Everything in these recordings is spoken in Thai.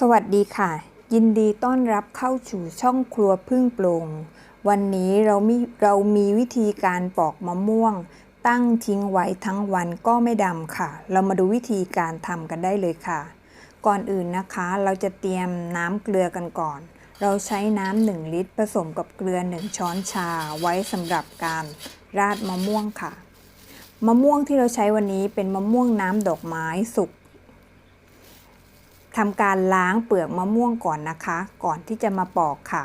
สวัสดีค่ะ ยินดีต้อนรับเข้าสู่ช่องครัวพึ่งปรงวันนี้เรามีเรามีวิธีการปอกมะม่วง ตั้งทิ้งไว้ทั้งวันก็ไม่ดำค่ะ เรามาดูวิธีการทำกันได้เลยค่ะ ก่อนอื่นนะคะ เราจะเตรียมน้ำเกลือกันก่อน เราใช้น้ำหนึ่งลิตร ผสมกับเกลือ1ช้อนชาไว้สำหรับการราดมะม่วงค่ะ มะม่วงที่เราใช้วันนี้เป็นมะม่วงน้ำดอกไม้สุก ทำการล้างเปลือกมะม่วงก่อนนะคะ ก่อนที่จะมาปอกค่ะ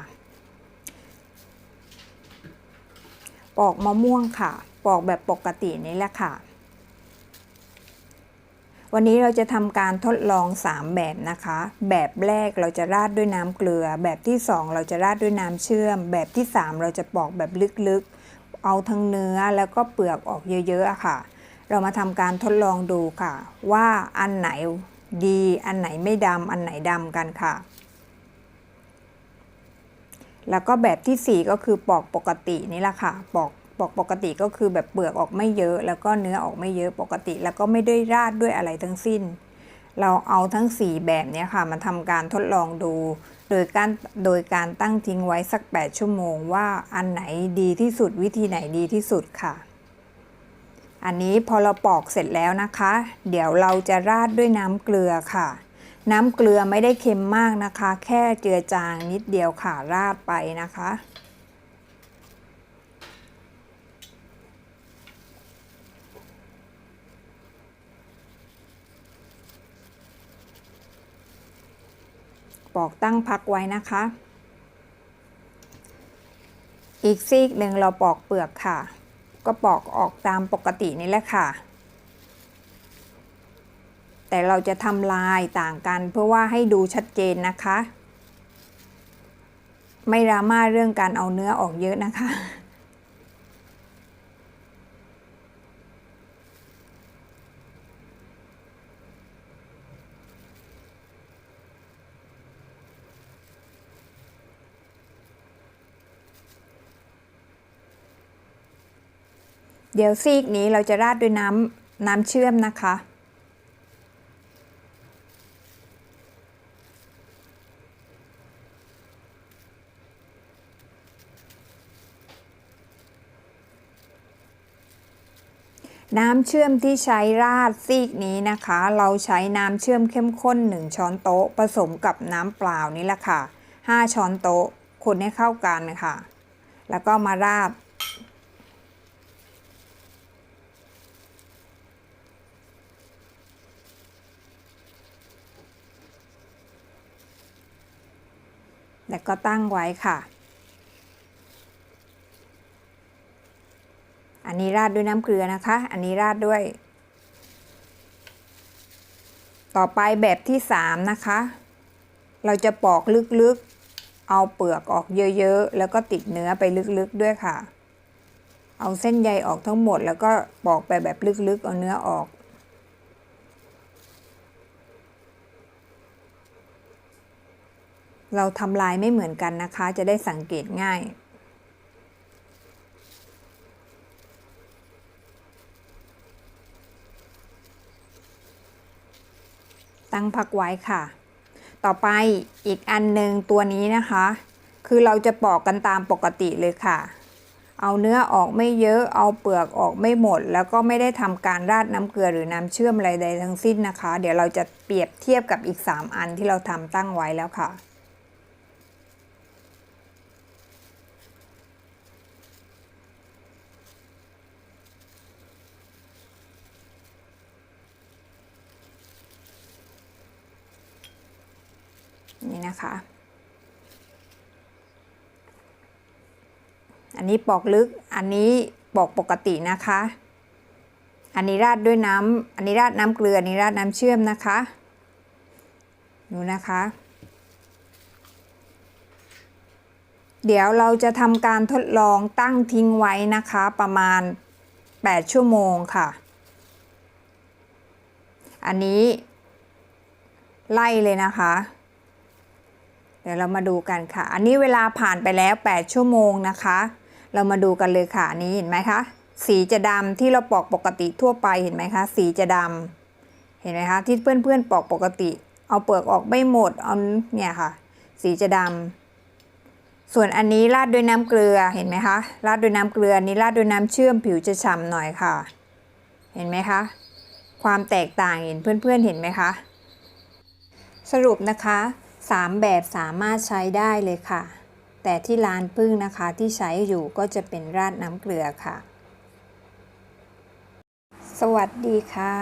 ปอกมะม่วงค่ะ ปอกแบบปกตินี่แหละค่ะ วันนี้เราจะทำการทดลอง 3 แบบนะคะ แบบแรกเราจะราดด้วยน้ำเกลือ แบบที่ 2 เราจะราดด้วยน้ำเชื่อม แบบที่ 3 เราจะปอกแบบลึกๆ เอาทั้งเนื้อแล้วก็เปลือกออกเยอะๆค่ะ เรามาทำการทดลองดูค่ะ ว่าอันไหน ดีอันไหนไม่ดำอันไหนดำกันค่ะ แล้วก็แบบที่ 4 ก็คือปอกปกตินี่แหละค่ะ ปอกปอกปกติก็คือแบบเปลือกออกไม่เยอะ แล้วก็เนื้อออกไม่เยอะปกติ แล้วก็ไม่ได้ราดด้วยอะไรทั้งสิ้น เราเอาทั้ง 4 แบบนี้ค่ะมาทำการทดลองดู โดยการโดยการตั้งทิ้งไว้สัก 8 ชั่วโมงว่าอันไหนดีที่สุดวิธีไหนดีที่สุดค่ะ อันนี้พอเราปอกเสร็จแล้วนะคะ เดี๋ยวเราจะราดด้วยน้ำเกลือค่ะ น้ำเกลือไม่ได้เค็มมากนะคะ แค่เจือจางนิดเดียวค่ะราดไปนะคะปอกตั้งพักไว้นะคะ อีกซีกหนึ่งเราปอกเปลือกค่ะ ก็ปอกออกตามปกตินี่แหละค่ะ แต่เราจะทำลายต่างกันเพื่อว่าให้ดูชัดเจนนะคะ ไม่ดราม่าเรื่องการเอาเนื้อออกเยอะนะคะ เดี๋ยวซีกนี้เราจะราดด้วยน้ำน้ำเชื่อมนะคะ น้ำเชื่อมที่ใช้ราดซีกนี้นะคะ เราใช้น้ำเชื่อมเข้มข้น 1 ช้อนโต๊ะ ผสมกับน้ำเปล่านี่แหละค่ะ 5 ช้อนโต๊ะคนให้เข้ากันค่ะ แล้วก็มาราด แล้วก็ตั้งไว้ค่ะ อันนี้ราดด้วยน้ำเกลือนะคะ อันนี้ราดด้วย ต่อไปแบบที่สามนะคะ เราจะปอกลึกๆ เอาเปลือกออกเยอะๆ แล้วก็ติดเนื้อไปลึกๆด้วยค่ะ เอาเส้นใยออกทั้งหมด แล้วก็ปอกไปแบบลึกๆ เอาเนื้อออก เราทำลายไม่เหมือนกันนะคะ จะได้สังเกตง่ายตั้งพักไว้ค่ะ ต่อไปอีกอันหนึ่งตัวนี้นะคะ คือเราจะปอกกันตามปกติเลยค่ะ เอาเนื้อออกไม่เยอะ เอาเปลือกออกไม่หมด แล้วก็ไม่ได้ทำการราดน้ำเกลือหรือน้ำเชื่อมอะไรใดทั้งสิ้นนะคะ เดี๋ยวเราจะเปรียบเทียบกับอีก 3 อันที่เราทำตั้งไว้แล้วค่ะ นี่นะคะ อันนี้ปอกลึก อันนี้ปอกปกตินะคะ อันนี้ราดด้วยน้ำ อันนี้ราดน้ำเกลือ อันนี้ราดน้ำเชื่อมนะคะ ดูนะคะ เดี๋ยวเราจะทำการทดลองตั้งทิ้งไว้นะคะประมาณ 8 ชั่วโมงค่ะ อันนี้ไล่เลยนะคะ ดี๋ยวเรามาดูกันค่ะ อันนี้เวลาผ่านไปแล้ว 8 ชั่วโมงนะคะ เรามาดูกันเลยค่ะนี้เห็นไหมคะ สีจะดำที่เราปอกปกติทั่วไปเห็นไหมคะ สีจะดำเห็นไหมคะ ที่เพื่อนๆปอกปกติ เอาเปลือกออกไม่หมดเอาเนี่ยค่ะ สีจะดำส่วนอันนี้ราดด้วยน้ำเกลือเห็นไหมคะราดด้วยน้ำเกลือนี้ราดด้วยน้ำเชื่อมผิวจะฉ่ำหน่อยค่ะ เห็นไหมคะ ความแตกต่างเห็นเพื่อนๆเห็นไหมคะ สรุปนะคะ สามแบบสามารถใช้ได้เลยค่ะ แต่ที่ร้านพึ่งนะคะที่ใช้อยู่ก็จะเป็นราดน้ำเกลือค่ะ สวัสดีค่ะ